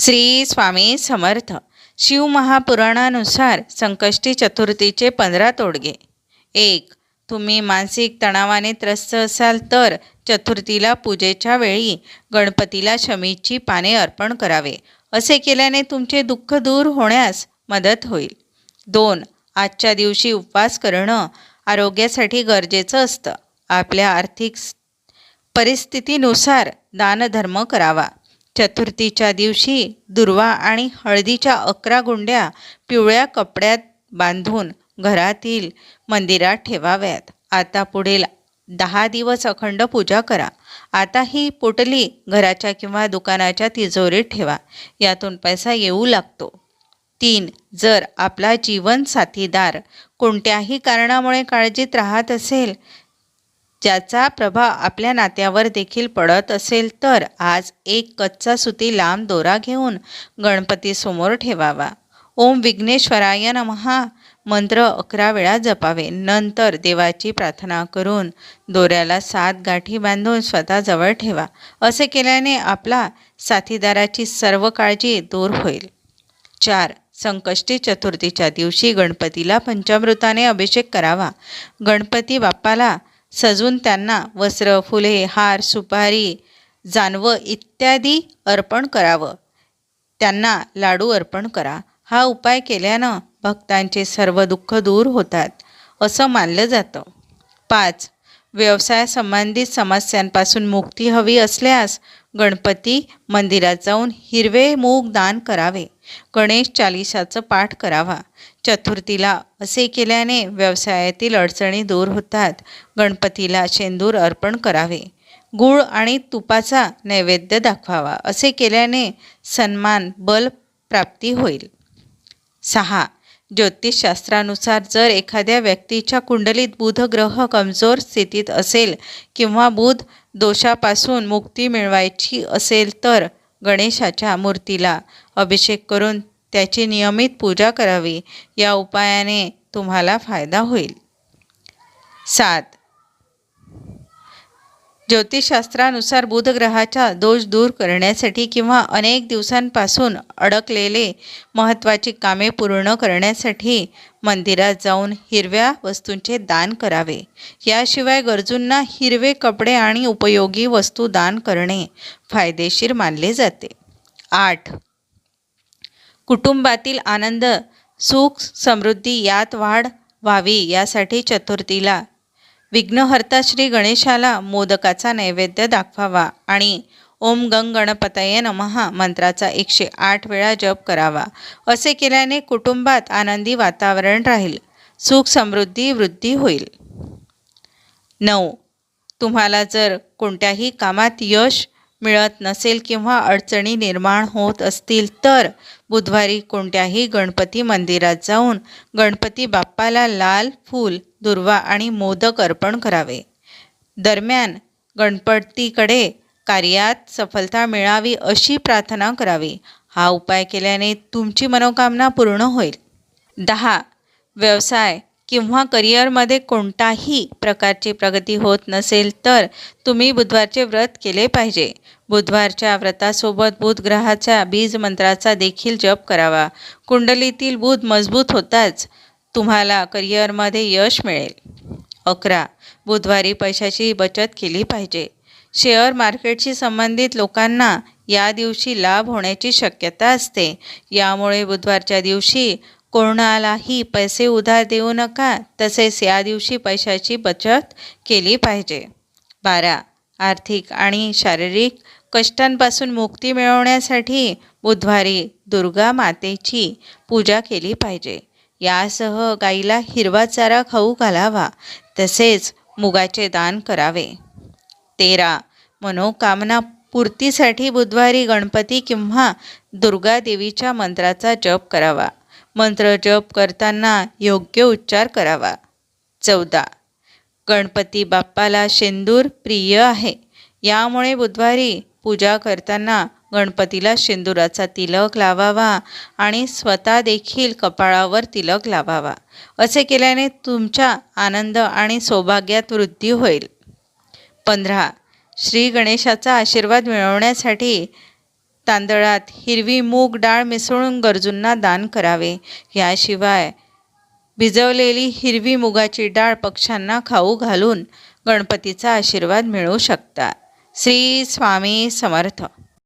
श्री स्वामी समर्थ. शिवमहापुराणानुसार संकष्टी चतुर्थीचे पंधरा तोडगे. एक तुम्ही मानसिक तणावाने त्रस्त असाल तर चतुर्थीला पूजेच्या वेळी गणपतीला शमीची पाने अर्पण करावे. असे केल्याने तुमचे दुःख दूर होण्यास मदत होईल. दोन आजच्या दिवशी उपवास करणं आरोग्यासाठी गरजेचं असतं. आपल्या आर्थिक परिस्थितीनुसार दानधर्म करावा. चतुर्थीच्या दिवशी दुर्वा आणि हळदीच्या अकरा गुंड्या पिवळ्या कपड्यात बांधून घरातील मंदिरात ठेवाव्यात. आता पुढील दहा दिवस अखंड पूजा करा. आता ही पोटली घराच्या किंवा दुकानाच्या तिजोरीत ठेवा. यातून पैसा येऊ लागतो. तीन जर आपला जीवन साथीदार कोणत्याही कारणामुळे काळजीत राहत असेल ज्याचा प्रभाव आपल्या नात्यावर देखील पडत असेल तर आज एक कच्चा सुती लांब दोरा घेऊन गणपतीसमोर ठेवावा. ओम विघ्नेश्वराय नमहा मंत्र अकरा वेळा जपावे. नंतर देवाची प्रार्थना करून दोऱ्याला सात गाठी बांधून स्वतःजवळ ठेवा. असे केल्याने आपला साथीदाराची सर्व काळजी दूर होईल. चार संकष्टी चतुर्थीच्या दिवशी गणपतीला पंचामृताने अभिषेक करावा. गणपती बाप्पाला सजून त्यांना वस्त्र फुले हार सुपारी जानवं इत्यादी अर्पण करावं. त्यांना लाडू अर्पण करा. हा उपाय केल्यानं भक्तांचे सर्व दुःख दूर होतात असं मानलं जातं. पाच. व्यवसायासंबंधित समस्यांपासून मुक्ती हवी असल्यास गणपती मंदिरात जाऊन हिरवे मूग दान करावे. गणेश चालिसाचं पाठ करावा. चतुर्थीला असे केल्याने व्यवसायातील अडचणी दूर होतात. गणपतीला शेंदूर अर्पण करावे. गूळ आणि तुपाचा नैवेद्य दाखवावा. असे केल्याने सन्मान बल प्राप्ती होईल. सहा ज्योतिषशास्त्रानुसार जर एखाद्या व्यक्तीच्या कुंडलीत बुध ग्रह कमजोर स्थितीत असेल किंवा बुध दोषापासून मुक्ती मिळवायची असेल तर गणेशाच्या मूर्तीला अभिषेक करून त्याची नियमित पूजा करावी. या उपायाने तुम्हाला फायदा होईल. सात ज्योतिषशास्त्रानुसार बुधग्रहाचा दोष दूर करण्यासाठी किंवा अनेक दिवसांपासून अडकलेले महत्त्वाची कामे पूर्ण करण्यासाठी मंदिरात जाऊन हिरव्या वस्तूंचे दान करावे. याशिवाय गरजूंना हिरवे कपडे आणि उपयोगी वस्तू दान करणे फायदेशीर मानले जाते. आठ. कुटुंबातील आनंद सुख समृद्धी यात वाढ व्हावी यासाठी चतुर्थीला विघ्नहर्ता श्री गणेशाला मोदकाचा नैवेद्य दाखवावा आणि ओम गंग गणपतये नमहा मंत्राचा एकशे आठ वेळा जप करावा. असे केल्याने कुटुंबात आनंदी वातावरण राहील. सुख समृद्धी वृद्धी होईल. नऊ. तुम्हाला जर कोणत्याही कामात यश मिळत नसेल किंवा अडचणी निर्माण होत असतील तर बुधवारी कोणत्याही गणपती मंदिरात जाऊन गणपती बाप्पाला लाल फूल दुर्वा आणि मोदक अर्पण करावे. दरम्यान गणपतीकडे कार्यात सफलता मिळावी अशी प्रार्थना करावी. हा उपाय केल्याने तुमची मनोकामना पूर्ण होईल. दहा व्यवसाय किंवा करिअरमध्ये कोणताही प्रकारची प्रगती होत नसेल तर तुम्ही बुधवारचे व्रत केले पाहिजे. बुधवारच्या व्रतासोबत बुध ग्रहाच्या बीज मंत्राचा देखील जप करावा. कुंडलीतील बुध मजबूत होताच तुम्हाला करिअरमध्ये यश मिळेल. अकरा. बुधवारी पैशाची बचत केली पाहिजे. शेअर मार्केटशी संबंधित लोकांना या दिवशी लाभ होण्याची शक्यता असते. यामुळे बुधवारच्या दिवशी कोणालाही पैसे उधार देऊ नका तसेच या दिवशी पैशाची बचत केली पाहिजे. बारा. आर्थिक आणि शारीरिक कष्टांपासून मुक्ती मिळवण्यासाठी बुधवारी दुर्गा मातेची पूजा केली पाहिजे. यासह गाईला हिरवा चारा खाऊ घालावा तसेच मुगाचे दान करावे. तेरा मनोकामना पूर्तीसाठी बुधवारी गणपती किंवा दुर्गा देवीच्या मंत्राचा जप करावा. मंत्र जप करताना योग्य उच्चार करावा. चौदा गणपती बाप्पाला शेंदूर प्रिय आहे. यामुळे बुधवारी पूजा करताना गणपतीला शेंदुराचा तिलक लावावा आणि स्वतः देखील कपाळावर तिलक लावावा. असे केल्याने तुमच्या आनंद आणि सौभाग्यात वृद्धी होईल. पंधरा श्री गणेशाचा आशीर्वाद मिळवण्यासाठी तांदळात हिरवी मूग डाळ मिसळून गरजूंना दान करावे. याशिवाय भिजवलेली हिरवी मुगाची डाळ पक्ष्यांना खाऊ घालून गणपतीचा आशीर्वाद मिळवू शकता. श्री स्वामी समर्थ.